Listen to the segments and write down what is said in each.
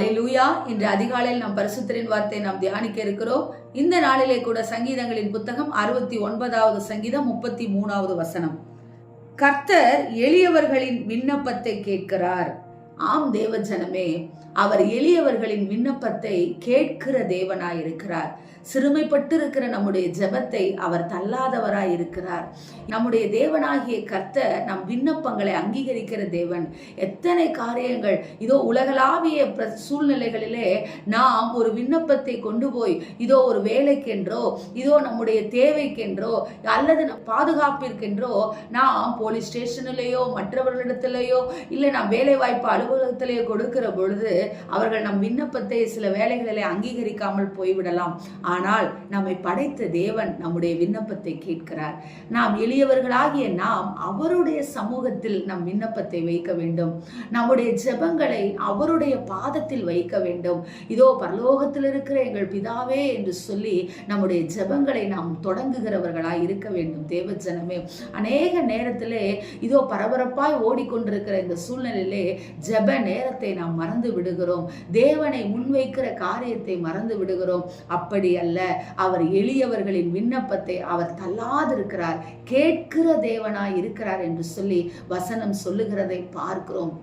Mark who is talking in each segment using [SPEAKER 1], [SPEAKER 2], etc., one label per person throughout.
[SPEAKER 1] லூயா இன்று அதிகாலையில் நம் பரிசுத்தரின் வார்த்தை நாம் தியானிக்க இருக்கிறோம். இந்த நாளிலே கூட சங்கீதங்களின் புத்தகம் அறுபத்தி ஒன்பதாவது சங்கீதம் முப்பத்தி மூணாவது வசனம். கர்த்தர் எளியவர்களின் விண்ணப்பத்தை கேட்கிறார். ஆம் தேவஜனமே அவர் எளியவர்களின் விண்ணப்பத்தை கேட்கிற தேவனாயிருக்கிறார். சிறுமைப்பட்டு இருக்கிற நம்முடைய ஜெபத்தை அவர் தள்ளாதவராய் இருக்கிறார் நம்முடைய தேவனாகிய கர்த்தர் நம் விண்ணப்பங்களை அங்கீகரிக்கிற தேவன். எத்தனை காரியங்கள். இதோ உலகளாவிய பிர- சூழ்நிலைகளிலே நாம் ஒரு விண்ணப்பத்தை கொண்டு போய் இதோ ஒரு வேலைக்கென்றோ இதோ நம்முடைய தேவைக்கென்றோ அல்லது பாதுகாப்பிற்கென்றோ நாம் போலீஸ் ஸ்டேஷனிலேயோ மற்றவர்களிடத்திலேயோ இல்லை நாம் வேலை வாய்ப்பு அலுவலகத்திலே கொடுக்கிற பொழுது அவர்கள் நம் விண்ணப்பத்தை சில வேலைகளிலே அங்கீகரிக்காமல் போய்விடலாம். ஆனால் நம்மை படைத்த தேவன் நம்முடைய விண்ணப்பத்தை கேட்கிறார். நாம் எளியவர்களாகிய நாம் அவருடைய சமூகத்தில் நம் விண்ணப்பத்தை வைக்க வேண்டும். நம்முடைய ஜெபங்களை அவருடைய பாதத்தில் வைக்க வேண்டும். இதோ பரலோகத்தில் இருக்கிற எங்கள் பிதாவே என்று சொல்லி நம்முடைய ஜெபங்களை நாம் தொடங்குகிறவர்களாய் இருக்க வேண்டும். தேவ ஜனமே அநேக நேரத்திலே இதோ பரபரப்பாய் ஓடிக்கொண்டிருக்கிற இந்த சூழ்நிலையிலே ஜெப நேரத்தை நாம் மறந்து விடுகிறோம். தேவனை முன்வைக்கிற காரியத்தை மறந்து விடுகிறோம். அப்படி அல்ல அவர் எளியவர்களின் விண்ணப்பத்தை அவர் தள்ளாதிருக்கிறார். கேட்கிற தேவனாய் இருக்கிறார் என்று சொல்லி வசனம் சொல்லுகிறதை பார்க்கிறோம்.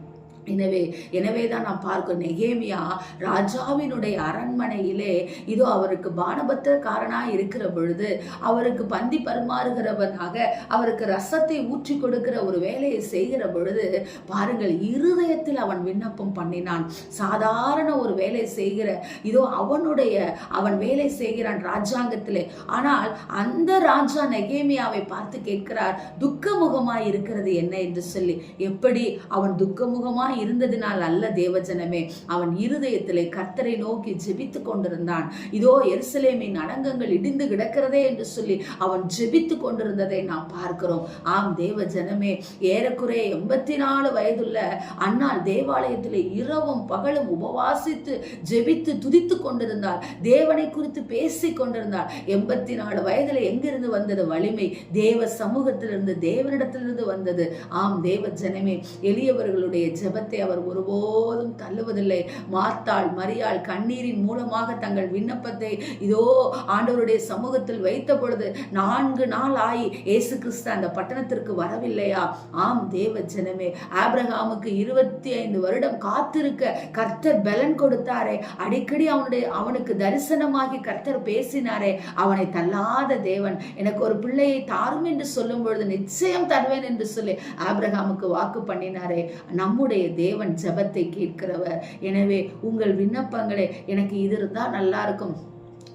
[SPEAKER 1] எனவே எனவே தான் நாம் பார்க்கிறோம் நெகேமியா ராஜாவினுடைய அரண்மனையிலே இதோ அவருக்கு பானபத்திரக்காரனாக இருக்கிற பொழுது அவருக்கு பந்தி பரிமாறுகிறவனாக அவருக்கு ரசத்தை ஊற்றி கொடுக்கிற ஒரு வேலையை செய்கிற பொழுது பாருங்கள் இருதயத்தில் அவன் விண்ணப்பம் பண்ணினான். சாதாரண ஒரு வேலை செய்கிற இதோ அவனுடைய அவன் வேலை செய்கிறான் ராஜாங்கத்திலே. ஆனால் அந்த ராஜா நெகேமியாவை பார்த்து கேட்கிறார் துக்கமுகமாய் இருக்கிறது என்ன? என்று சொல்லி எப்படி? அவன் துக்கமுகமாய் இருந்ததினால் அல்ல தேவஜனமே. அவன் இருதயத்திலே கர்த்தரை நோக்கி ஜெபித்து கொண்டிருந்தான். இதோ எருசலேமின் அடங்கங்கள் இடிந்து கிடக்கிறதே என்று சொல்லி அவன் ஜெபித்து கொண்டிருந்ததை நாம் பார்க்கிறோம். ஆம் தேவ ஜனமே ஏறக்குறைய எண்பத்தி நாலு வயதுள்ள அன்னாள் தேவாலயத்திலே இரவும் பகலும் உபவாசித்து ஜெபித்து துதித்து கொண்டிருந்தாள். தேவனை குறித்து பேசிக் கொண்டிருந்தாள். எண்பத்தி நாலு வயதுல எங்கிருந்து வந்தது வலிமை? தேவ சமூகத்திலிருந்து தேவனிடத்திலிருந்து வந்தது. ஆம் தேவ ஜனமே எளியவர்களுடைய ஜெப முகத்தை அவர் ஒருபோதும் தள்ளுவதில்லை. மார்த்தாள் மரியாள் கண்ணீரின் மூலமாக தங்கள் விண்ணப்பத்தை இதோ ஆண்டவருடைய சமூகத்தில் வைத்த பொழுது நான்கு நாள் ஆகி இயேசு கிறிஸ்து அந்த பட்டணத்திற்கு வரவில்லையா? ஆம் தேவ ஜனமே ஆப்ரஹாமுக்கு இருபத்தி ஐந்து வருடம் காத்திருக்க கர்த்தர் பலன் கொடுத்தாரே. அடிக்கடி அவனுடைய அவனுக்கு தரிசனமாகி கர்த்தர் பேசினாரே. அவனை தள்ளாத தேவன் எனக்கு ஒரு பிள்ளையை தாரும் என்று சொல்லும் பொழுது நிச்சயம் தருவேன் என்று சொல்லி ஆப்ரஹாமுக்கு வாக்கு பண்ணினாரே. நம்முடைய தேவன் ஜெபத்தை கேட்கிறவர். எனவே உங்கள் விண்ணப்பங்களே எனக்கு இது இருந்தால் நல்லா இருக்கும்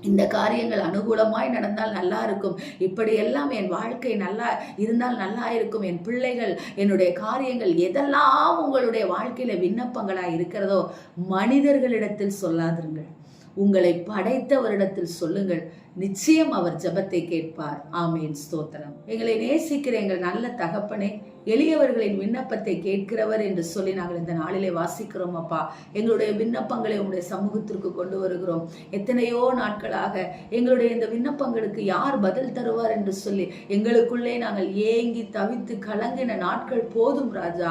[SPEAKER 1] இந்த காரியங்கள் அனுகூலமாய் நடந்தால் நல்லா இருக்கும் இப்படியெல்லாம் என் வாழ்க்கை நல்லா இருந்தால் நல்லா இருக்கும் என் பிள்ளைகள் என்னுடைய காரியங்கள் எதெல்லாம் உங்களுடைய வாழ்க்கையில விண்ணப்பங்களாக இருக்கிறதோ மனிதர்களிடத்தில் சொல்லாதிருங்கள். உங்களை படைத்தவரிடத்தில் சொல்லுங்கள். நிச்சயம் அவர் ஜெபத்தை கேட்பார். ஆமேன். ஸ்தோத்திரம். எங்களை நேசிக்கிற எங்கள் நல்ல தகப்பனே எளியவர்களின் விண்ணப்பத்தை கேட்கிறவர் என்று சொல்லி நாங்கள் இந்த நாளிலே வாசிக்கிறோம் அப்பா. எங்களுடைய விண்ணப்பங்களை உங்களுடைய சமூகத்திற்கு கொண்டு வருகிறோம். எத்தனையோ நாட்களாக எங்களுடைய இந்த விண்ணப்பங்களுக்கு யார் பதில் தருவார் என்று சொல்லி எங்களுக்குள்ளே நாங்கள் ஏங்கி தவித்து கலங்கின நாட்கள் போதும் ராஜா.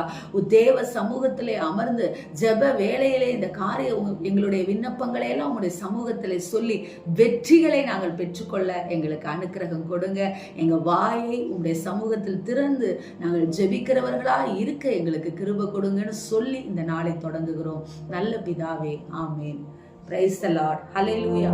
[SPEAKER 1] தேவ சமூகத்திலே அமர்ந்து ஜெப வேலையிலே இந்த காரிய எங்களுடைய விண்ணப்பங்களை எல்லாம் உங்களுடைய சமூகத்திலே சொல்லி வெற்றிகளை நாங்கள் பெற்றுக்கொள்ள எங்களுக்கு அனுக்கிரகம் கொடுங்க. எங்க வாயை உங்களுடைய சமூகத்தில் திறந்து நாங்கள் ஜெபிக்கிறவர்களா இருக்க எங்களுக்கு கிருப கொடுங்கன்னு சொல்லி இந்த நாளை தொடங்குகிறோம். நல்ல பிதாவே ஆமேன். பிரைஸ் த லார்ட் லூயா